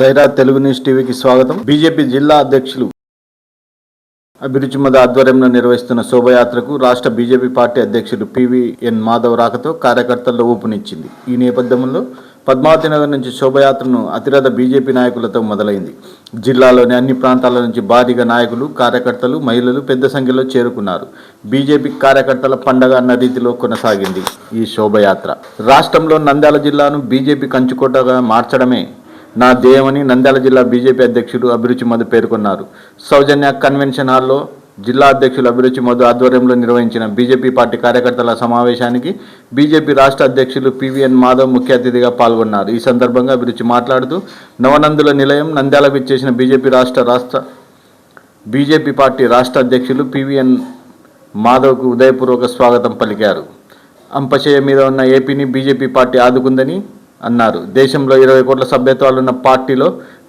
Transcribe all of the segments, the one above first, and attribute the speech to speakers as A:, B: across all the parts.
A: Sye Raa Telugu news టీవీకి స్వాగతం. BJP జిల్లా అధ్యక్షులు అభిరుచి మద ఆధ్వర్యంలో నిర్వహిస్తున్న శోభయాత్రకు రాష్ట్ర బీజేపీ పార్టీ అధ్యక్షుడు పివిఎన్ మాధవ్ రాకతో కార్యకర్తల్లో ఊపునిచ్చింది. ఈ నేపథ్యంలో పద్మావతి నగర్ నుంచి శోభయాత్రను అతిరథ బీజేపీ నాయకులతో మొదలైంది. జిల్లాలోని అన్ని ప్రాంతాల నుంచి భారీగా నాయకులు కార్యకర్తలు మహిళలు పెద్ద సంఖ్యలో చేరుకున్నారు. బీజేపీ కార్యకర్తల పండగ అన్న రీతిలో కొనసాగింది ఈ శోభయాత్ర. రాష్ట్రంలో నంద్యాల జిల్లాను బీజేపీ కంచుకోటగా మార్చడమే నా ధ్యేయమని నంద్యాల జిల్లా బీజేపీ అధ్యక్షుడు అభిరుచి మధు పేర్కొన్నారు. సౌజన్య కన్వెన్షన్ హాల్లో జిల్లా అధ్యక్షులు అభిరుచి మధు ఆధ్వర్యంలో నిర్వహించిన బీజేపీ పార్టీ కార్యకర్తల సమావేశానికి బీజేపీ రాష్ట్ర అధ్యక్షులు పివిఎన్ మాధవ్ ముఖ్య అతిథిగా పాల్గొన్నారు. ఈ సందర్భంగా అభిరుచి మాట్లాడుతూ నవనందుల నిలయం నంద్యాలకు ఇచ్చేసిన బీజేపీ రాష్ట్ర రాష్ట్ర బీజేపీ పార్టీ రాష్ట్ర అధ్యక్షులు పివిఎన్ మాధవ్కు ఉదయపూర్వక స్వాగతం పలికారు. అంపశయ మీద ఉన్న ఏపీని బీజేపీ పార్టీ ఆదుకుందని అన్నారు. దేశంలో ఇరవై కోట్ల సభ్యత్వాలున్న పార్టీలో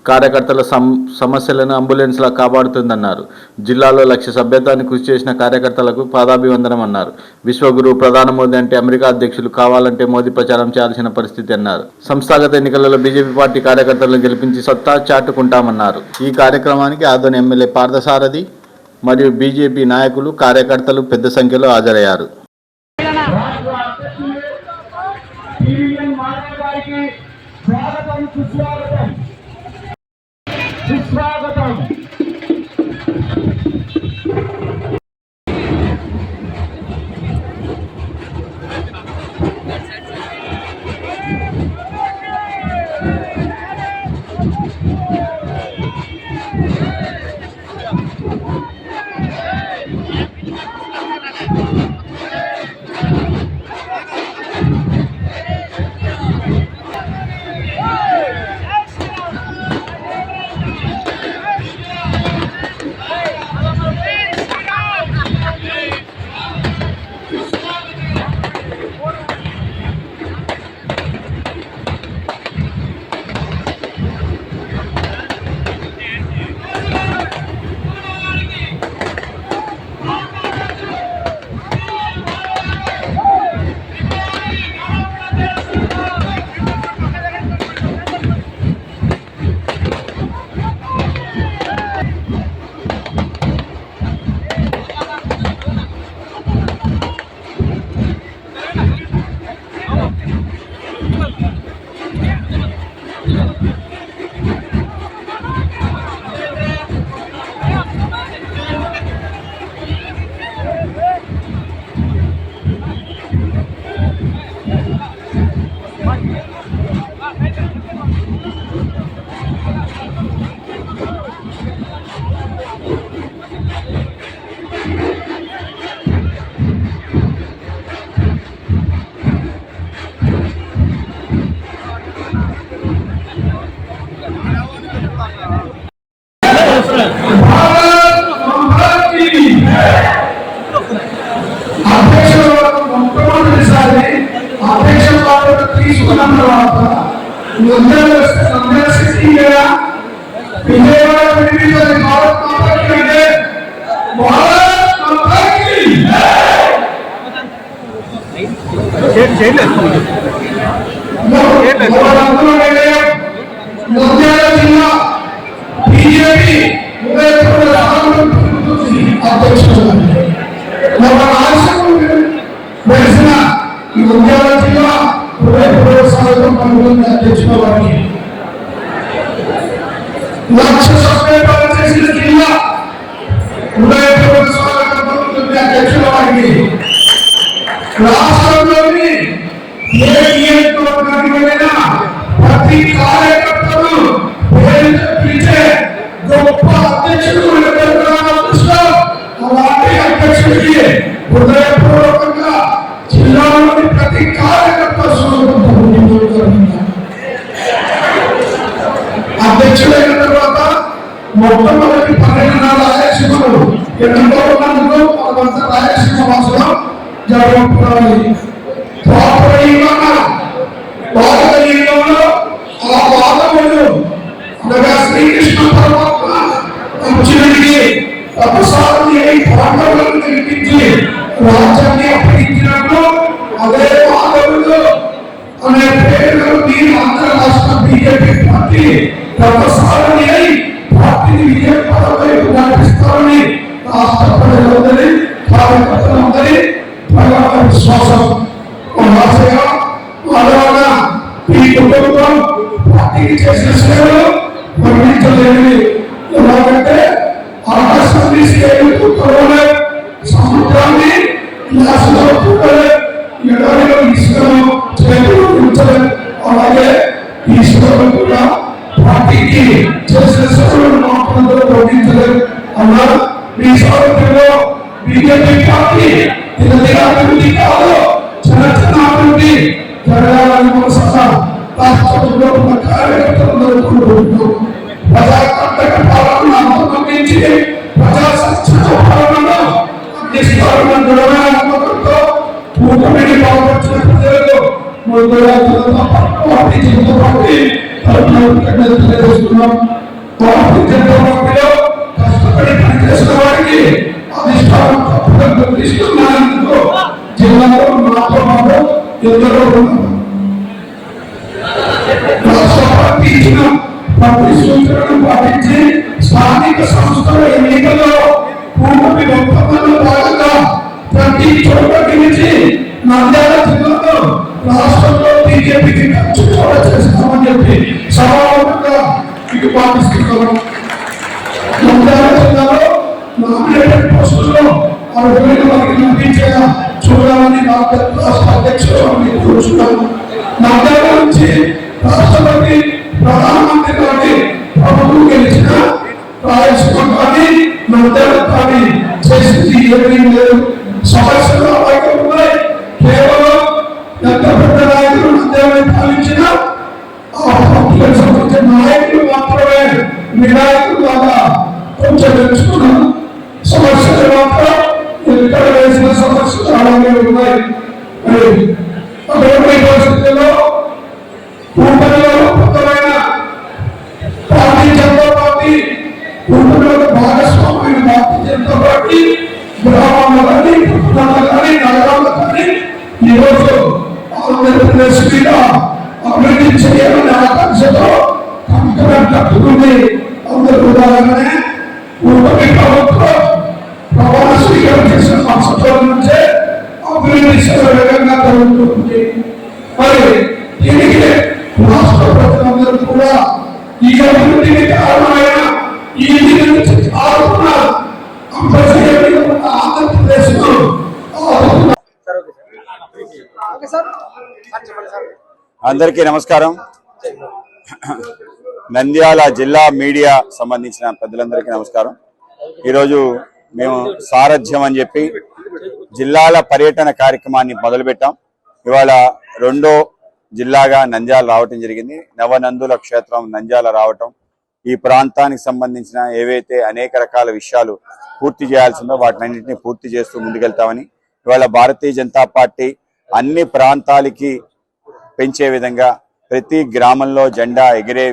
A: కార్యకర్తల సమ్ సమస్యలను అంబులెన్స్లా కాపాడుతుందన్నారు. జిల్లాలో లక్ష సభ్యత్వాన్ని కృషి చేసిన కార్యకర్తలకు పాదాభివందనం అన్నారు. విశ్వగురు ప్రధాని మోదీ అంటే అమెరికా అధ్యక్షులు కావాలంటే మోదీ ప్రచారం చేయాల్సిన పరిస్థితి అన్నారు. సంస్థాగత ఎన్నికలలో బీజేపీ పార్టీ కార్యకర్తలను గెలిపించి సత్తా చాటుకుంటామన్నారు. ఈ కార్యక్రమానికి ఆదోని ఎమ్మెల్యే పార్థసారథి మరియు బీజేపీ నాయకులు కార్యకర్తలు పెద్ద సంఖ్యలో హాజరయ్యారు.
B: స్వాగతం తర్వాత అందరూ అందరూ సిటీగా విజయవాడ విడిపించాలి భారత్ మాతకి అంటే భారత్ మాతకి మనందరూ వెళ్ళాం. నంద్యాల జిల్లా బీజేపీ ఉదయపూర్ అధ్యక్షుడు మన రాష్ట్రం వెలిసిన ఈ ఉద్యోగ జిల్లా హృదయపూర్వక స్వాగతం పలుకుతుంది అధ్యక్షుల వారికి లక్ష సభ్యులు చేసిన జిల్లా హృదయపూర్వక స్వాగతం పలుకుతుంది అధ్యక్షుల వారికి రాష్ట్రంలోని ఏ నియోజకవర్గానికి వెళ్ళినా ప్రతి కార్యకర్తను పేరు పిలిచే గొప్ప అధ్యక్షుడు మన తెలంగాణ రాష్ట్రం అలాంటి అధ్యక్షుడికి హృదయపూర్వకంగా మొట్టమొదటి పన్నెండు నెలల రాయలసీమలు. ఎన్నో ఉన్నందుకు మనమంతా రాయలసీమ వాసులం జరుగుతుంది పాపరీవన ఆ పాదములు అనగా శ్రీకృష్ణ పరమాత్మ అర్జునుడికి తపస్సాన్ని అయి పాండవులను నిలిపించి రాజ్యాన్ని అప్పగించినట్లు అదే పాదములు అనే పేరు మీరు ఆంధ్ర రాష్ట్ర బీజేపీ పార్టీ గర్భసారని అయి పార్టీని విజయపథం వైపు నడిపిస్తారని రాష్ట్ర ప్రజలందరి కార్యకర్తలందరి విశ్వాసం. ఆశగా అలాగా ఈ కుటుంబం పార్టీకి చేసిన సేవలు వర్ణించలేనివి. ఎలాగంటే ఆకాశాన్ని స్కేలుకు కొలవలే సముద్రాన్ని గ్లాసులో చూడలే ఎడారిలో ఇసుకను చేతులు ఉంచలే అలాగే ఈశ్వరుడు కూడా పార్టీకి చేసిన సేవలను మాత్రంతో వర్ణించలేదు అన్నా మీ సారథ్యంలో బీజేపీ పార్టీ దినదినాభివృద్ధి కాదు చిన్న చిన్న అభివృద్ధి జరగాలని మనసా రాష్ట్రంలో ఉన్న కార్యకర్తలందరూ కోరుకుంటున్నాం ప్రజాకంటక పాలన అంతమందించి ప్రజా సంక్షేమ పాలనను అందిస్తారన్న దృఢమైన నమ్మకంతో కూటమిని బాగుపరిచిన ప్రజలకు ముందుగా జనతా పార్టీ తెలియజేస్తున్నాం కష్టపడి పనిచేసిన వారికి అధిష్టానం జిల్లాలో ఎందరో ఉన్నారు రాష్ట్ర పార్టీ ఇచ్చిన ప్రతి సూచనను పాటించి స్థానిక సంస్థల ఎన్నికల్లో ఒప్పందంలో భాగంగా ప్రతి చోట గెలిచి నంద్యాల జిల్లాలో రాష్ట్రంలో బీజేపీకి చేస్తామని చెప్పి సభాముఖంగా మీకు పాటిస్తున్నాను. జిల్లాలో నామినేటెడ్ పోస్టుల్లో అర్హులైన వారికి లభించేలా చూడాలని రాష్ట్ర అధ్యక్షుడు మీకు కూర్చున్నాను. నంద్యాల నుంచి రాష్ట్రపతి ప్రధానమంత్రి కానీ ప్రభుత్వం గెలిచిన రాయలసీమ కానీ నంద్యాల కానీ చేసింది ఏమీ లేదు. సమస్యలు అలాగే ఉన్నాయి. కేవలం ఎంత పెద్ద వినాయకులు ద్వారా కొంచెం తెలుసుకున్నాను సమస్యలు మాత్రం ఇక్కడ వేసిన సమస్యలు అలాగే ఉన్నాయి. అటువంటి పరిస్థితుల్లో కూటమిలో కొత్తమైన పార్టీ జనతా పార్టీ కూటమిలో భాగస్వామ్యమైన భారతీయ జనతా పార్టీ గ్రామాల్లో కానీ పట్టణాల్లో కానీ నగరాల్లో కానీ ఈరోజు ఆంధ్రప్రదేశ్ మీద అభివృద్ధి చేయాలనే ఆకాంక్షతో కంకణం కట్టుకుంది అందరూ ఉదాహరణనే కూటమి ప్రభుత్వం ప్రమాణ స్వీకారం చేసిన సంవత్సరం నుంచే అభివృద్ధి శరవేగంగా జరుగుతుంది. మరి దీనికి రాష్ట్ర ప్రజలందరూ కూడా ఈ అభివృద్ధికి కారణమైన ఈ ఇంటి నుంచి ఆడుతున్న అంబేద్కర్ ఉన్న ఆంధ్రప్రదేశ్ను ఆదుకున్న
C: ఓకే సార్. సార్ చెప్పండి సార్.
D: అందరికీ నమస్కారం. నంద్యాల జిల్లా మీడియా సంబంధించిన పెద్దలందరికీ నమస్కారం. ఈరోజు మేము సారథ్యం అని చెప్పి జిల్లాల పర్యటన కార్యక్రమాన్ని మొదలుపెట్టాం. ఇవాళ రెండో జిల్లాగా నంద్యాల రావటం జరిగింది. నవనందుల క్షేత్రం నంద్యాల రావటం. ఈ ప్రాంతానికి సంబంధించిన ఏవైతే అనేక రకాల విషయాలు పూర్తి చేయాల్సిందో వాటినన్నింటినీ పూర్తి చేస్తూ ముందుకెళ్తామని ఇవాళ భారతీయ జనతా పార్టీ అన్ని ప్రాంతాలకి పెంచే విధంగా ప్రతి గ్రామంలో జెండా ఎగిరే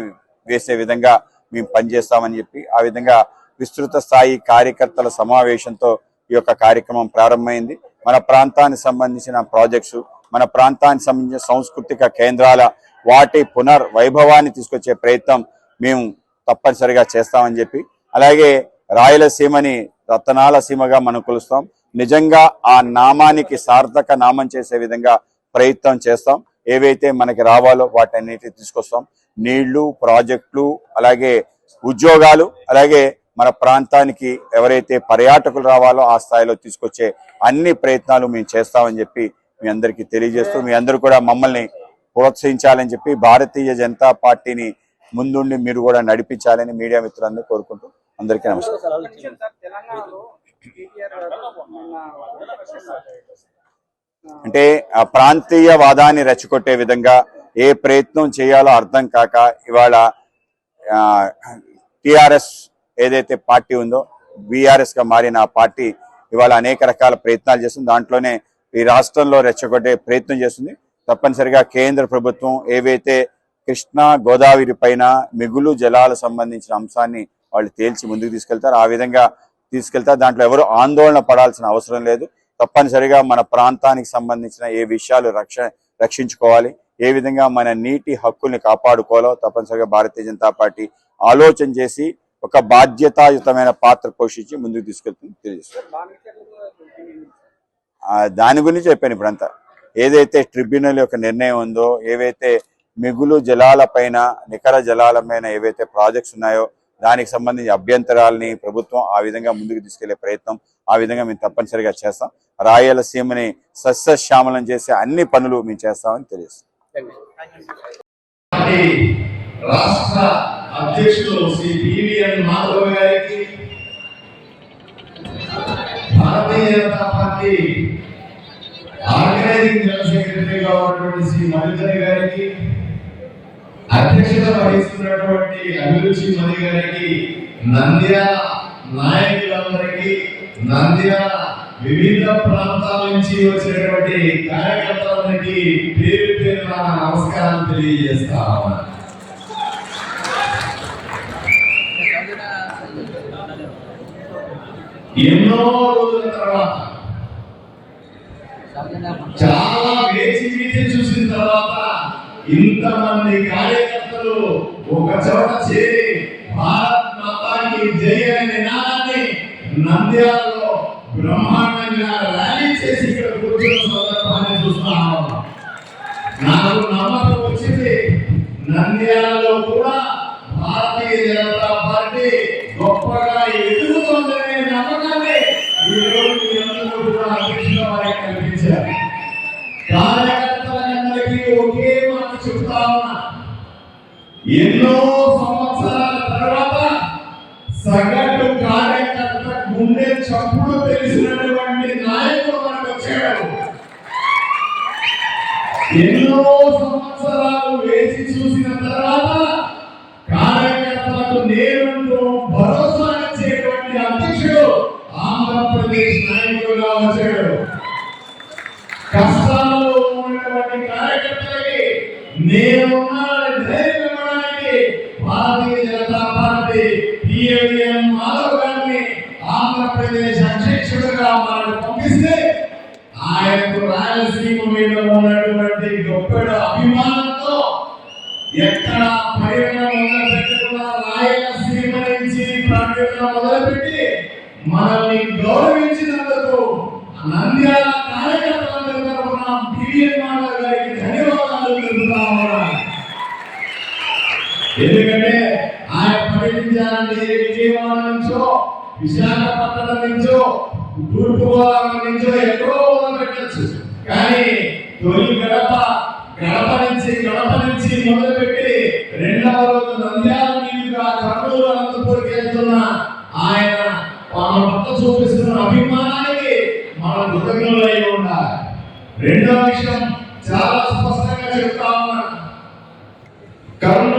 D: వేసే విధంగా మేము పనిచేస్తామని చెప్పి ఆ విధంగా విస్తృత స్థాయి కార్యకర్తల సమావేశంతో ఈ యొక్క కార్యక్రమం ప్రారంభమైంది. మన ప్రాంతానికి సంబంధించిన ప్రాజెక్ట్స్ మన ప్రాంతానికి సంబంధించిన సాంస్కృతిక కేంద్రాల వాటి పునర్ వైభవాన్ని తీసుకొచ్చే ప్రయత్నం మేము తప్పనిసరిగా చేస్తామని చెప్పి అలాగే రాయలసీమని రతనాల సీమగా మనం కొలుస్తాం. నిజంగా ఆ నామానికి సార్థక నామం చేసే విధంగా ప్రయత్నం చేస్తాం. ఏవైతే మనకి రావాలో వాటన్నిటి తీసుకొస్తాం. నీళ్ళు ప్రాజెక్టులు అలాగే ఉద్యోగాలు అలాగే మన ప్రాంతానికి ఎవరైతే పర్యాటకులు రావాలో ఆ స్థాయిలో తీసుకొచ్చే అన్ని ప్రయత్నాలు మేము చేస్తామని చెప్పి మీ అందరికీ తెలియజేస్తూ మీ అందరూ కూడా మమ్మల్ని ప్రోత్సహించాలని చెప్పి భారతీయ జనతా పార్టీని ముందుండి మీరు కూడా నడిపించాలని మీడియా మిత్రులందరూ కోరుకుంటూ అందరికీ నమస్కారం. అంటే ఆ ప్రాంతీయ వాదాన్ని రెచ్చగొట్టే విధంగా ఏ ప్రయత్నం చేయాలో అర్థం కాక ఇవాళ టిఆర్ఎస్ ఏదైతే పార్టీ ఉందో బీఆర్ఎస్గా మారిన ఆ పార్టీ ఇవాళ అనేక రకాల ప్రయత్నాలు చేస్తుంది. దాంట్లోనే ఈ రాష్ట్రంలో రెచ్చగొట్టే ప్రయత్నం చేస్తుంది. తప్పనిసరిగా కేంద్ర ప్రభుత్వం ఏవైతే కృష్ణా గోదావరి పైన మిగులు జలాల సంబంధించిన అంశాన్ని వాళ్ళు తేల్చి ముందుకు తీసుకెళ్తారు ఆ విధంగా తీసుకెళ్తారు. దాంట్లో ఎవరు ఆందోళన పడాల్సిన అవసరం లేదు. తప్పనిసరిగా మన ప్రాంతానికి సంబంధించిన ఏ విషయాలు రక్ష రక్షించుకోవాలి. ఏ విధంగా మన నీటి హక్కుల్ని కాపాడుకోవాలో తప్పనిసరిగా భారతీయ జనతా పార్టీ ఆలోచన చేసి ఒక బాధ్యతాయుతమైన పాత్ర పోషించి ముందుకు తీసుకెళ్తుంది తెలియజేస్తుంది. దాని గురించి చెప్పాను ఇప్పుడంతా. ఏదైతే ట్రిబ్యునల్ యొక్క నిర్ణయం ఉందో ఏవైతే మిగులు జలాల పైన నికర జలాల పైన ఏవైతే ప్రాజెక్ట్స్ ఉన్నాయో దానికి సంబంధించి అభ్యంతరాలని ప్రభుత్వం ఆ విధంగా ముందుకు తీసుకెళ్ళే ప్రయత్నం ఆ విధంగా మేము తప్పనిసరిగా చేస్తాం. రాయలసీమని సస్యశ్యామలం చేసే అన్ని పనులు మేము చేస్తామని తెలియజేస్తాం.
E: రాష్ట్ర అధ్యక్షులు శ్రీ పివిఎన్ మాధవ్ గారికి Bharatiya Janata party organising general సెక్రటరీగా ఉన్నటువంటి శ్రీ మధుకర్ గారికి అధ్యక్షత వహిస్తున్నటువంటి అభిరుచి మధు గారికి నంద్యాల నాయకులందరికీ నంద్యాల వివిధ ప్రాంతాల నుంచి వచ్చినటువంటి కార్యకర్తలకి పేరు పేరున నమస్కారం తెలియజేస్తా ఎన్నో రోజుల తర్వాత చాలా వేచి వేచి చూసిన తర్వాత ఇంతమంది కార్యకర్తలు ఒక చోట చేరి భారత్ మాతాకి జయ అనే నినాదాన్ని నంద్యాలలో బ్రహ్మాండంగా ర్యాలీ చేసి ఇక్కడ కూర్చున్న సందర్భాన్ని చూస్తున్నాను నాకు నమ్మకం వచ్చింది. నంద్యాలలో ముందే చప్పుడు తెలిసినటువంటి నాయకుడు మనకు వచ్చాడు. ఎన్నో యొక్క రాయలసీమ మీద ఉన్నటువంటి గొప్పడు అభిమానంతో ఎక్కడ పర్యటన మొదలుపెట్టకుండా రాయలసీమ నుంచి పర్యటన మొదలుపెట్టి మనల్ని గౌరవించినందుకు నంద్యాల కార్యకర్తలందరి తరఫున బిఎన్ మాధవ్ గారికి ధన్యవాదాలు తెలుపుతా ఎందుకంటే ఆయన పర్యటించాలంటే విజయవాడ నుంచో విశాఖపట్నం నుంచో తూర్పు గోదావరి నుంచో ఎక్కడో పెట్టచ్చు. కానీ తొలి గడప గడప నుంచి గడప నుంచి మొదలుపెట్టి రెండవ రోజు నంద్యాల మీదుగా కర్నూలు అనంతపూర్కి వెళ్తున్న ఆయన మన పట్ల చూపిస్తున్న అభిమానానికి మనం అయి ఉండాలి. రెండవ విషయం చాలా స్పష్టంగా చెప్తా ఉన్నాను కర్నూలు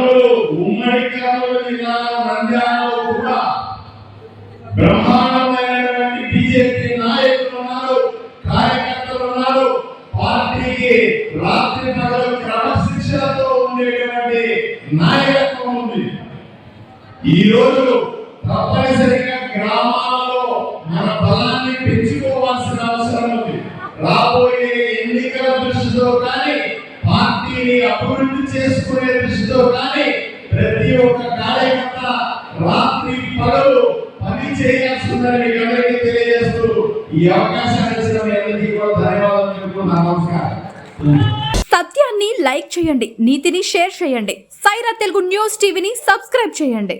E: బలాన్ని పెంచుకోవాల్సిన అవసరం ఉంది. రాబోయే ఎన్నికల దృష్టితో కానీ పార్టీని అభివృద్ధి చేసుకునే దృష్టితో కానీ ప్రతి ఒక్క కార్యకర్త రాత్రి పగలు పని చేయాల్సిందని మీకు అందరికీ తెలియజేస్తూ ఈ అవకాశాన్ని ఇచ్చిన మీ అందరికీ కూడా ధన్యవాదాలు చెప్తున్నాను నమస్కారం.
F: సత్యాన్ని లైక్ చేయండి నీతిని షేర్ చేయండి. సైరా తెలుగు న్యూస్ టీవీని సబ్స్క్రైబ్ చేయండి.